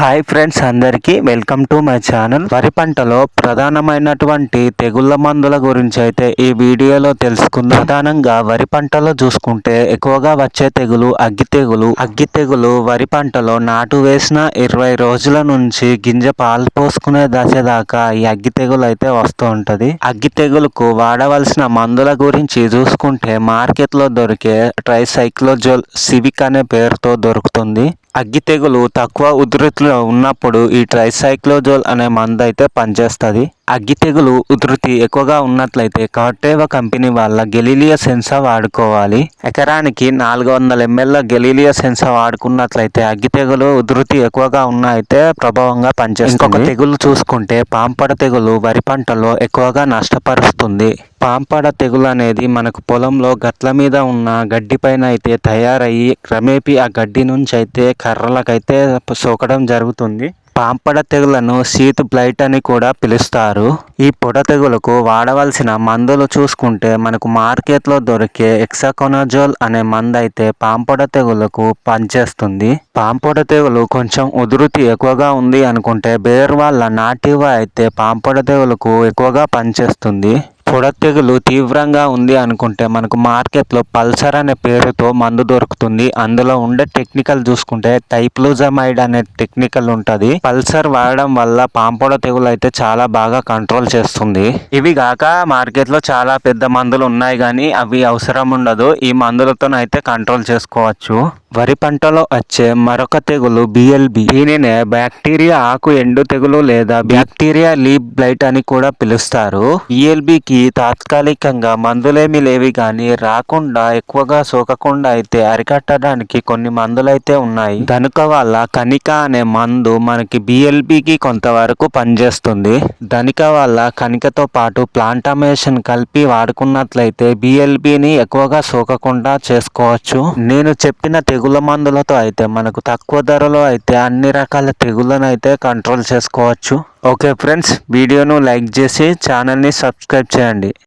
Hi friends అందరికీ welcome to my channel. వరి పంటలో ప్రధానమైనటువంటి తెగుళ్ళ మందుల గురించి అయితే ఈ వీడియోలో తెలుసుకుందాం. ప్రధానంగా వరి పంటలో చూసుకుంటే ఎక్కువగా వచ్చే తెగులు అగ్గి తెగులు. అగ్గి తెగులు వరి పంటలో నాటు వేసిన ఇరవై రోజుల నుంచి గింజ పాలు పోసుకునే దశ దాకా ఈ అగ్గి తెగులు అయితే వస్తూ ఉంటది. అగ్గి తెగులుకు వాడవలసిన మందుల గురించి చూసుకుంటే మార్కెట్లో దొరికే ట్రైసైక్లోజోల్ సివిక్ అనే పేరుతో దొరుకుతుంది. అగ్గి తెగులు తక్కువ ఉధృతిలో ఉన్నప్పుడు ఈ ట్రైసైక్లోజోల్ అనే మందు అయితే పనిచేస్తుంది. అగ్గి తెగులు ఉధృతి ఎక్కువగా ఉన్నట్లయితే కార్టేవా కంపెనీ వాళ్ళ గెలీలియా సెన్సా వాడుకోవాలి. ఎకరానికి నాలుగు వందల ఎంఎల్ గెలీలియా సెన్సా వాడుకున్నట్లయితే అగ్గి తెగులు ఉధృతి ఎక్కువగా ఉన్న అయితే ప్రభావంగా పనిచేస్తుంది. ఇంకొక తెగులు చూసుకుంటే పాంపడ తెగులు వరి పంటలో ఎక్కువగా నష్టపరుస్తుంది. పాంపడ తెగులు అనేది మనకు పొలంలో గట్ల మీద ఉన్న గడ్డి పైన అయితే తయారయ్యి క్రమేపీ ఆ గడ్డి నుంచి అయితే కర్రలకైతే సోకడం జరుగుతుంది. పాంపడ తెగులను సీత్ బ్లైట్ అని కూడా పిలుస్తారు. ఈ పొడ తెగులకు వాడవలసిన మందులు చూసుకుంటే మనకు మార్కెట్లో దొరికే ఎక్సాకోనజోల్ అనే మందు అయితే పాంపొడ తెగులకు పనిచేస్తుంది. పాంపొడ తెగులు కొంచెం ఉధృతి ఎక్కువగా ఉంది అనుకుంటే బేర్ వాళ్ళ నాటివా అయితే పాంపొడ తెగులకు ఎక్కువగా పనిచేస్తుంది. పొడ తెగులు తీవ్రంగా ఉంది అనుకుంటే మనకు మార్కెట్లో పల్సర్ అనే పేరుతో మందు దొరుకుతుంది. అందులో ఉండే టెక్నికల్ చూసుకుంటే టైప్లూజమైడ్ అనే టెక్నికల్ ఉంటుంది. పల్సర్ వాడడం వల్ల పాంపొడ తెగులు అయితే చాలా బాగా కంట్రోల్ చేస్తుంది. ఇవి కాక మార్కెట్లో చాలా పెద్ద మందులు ఉన్నాయి కానీ అవి అవసరం ఉండదు. ఈ మందులతోనైతే కంట్రోల్ చేసుకోవచ్చు. వరి పంటలో వచ్చే మరొక తెగులు బిఎల్బి దీనినే బ్యాక్టీరియా ఆకు ఎండు తెగులు లేదా బ్యాక్టీరియా లీప్ బ్లైట్ అని కూడా పిలుస్తారు. బిఎల్బికి తాత్కాలికంగా మందులేమి లేవి కానీ రాకుండా ఎక్కువగా సోకకుండా అయితే అరికట్టడానికి కొన్ని మందులైతే ఉన్నాయి. ధనుక వల్ల కనిక అనే మందు మనకి బిఎల్బికి కొంతవరకు పనిచేస్తుంది. ధనిక వల్ల కనికతో పాటు ప్లాంటమేషన్ కలిపి వాడుకున్నట్లయితే బిఎల్బిని ఎక్కువగా సోకకుండా చేసుకోవచ్చు. నేను చెప్పిన తెగు మందులతో అయితే మనకు తక్కువ ధరలో అయితే అన్ని రకాల తెగుళ్ళను అయితే కంట్రోల్ చేసుకోవచ్చు. ఓకే ఫ్రెండ్స్ వీడియోను లైక్ చేసి ఛానల్ని సబ్స్క్రైబ్ చేయండి.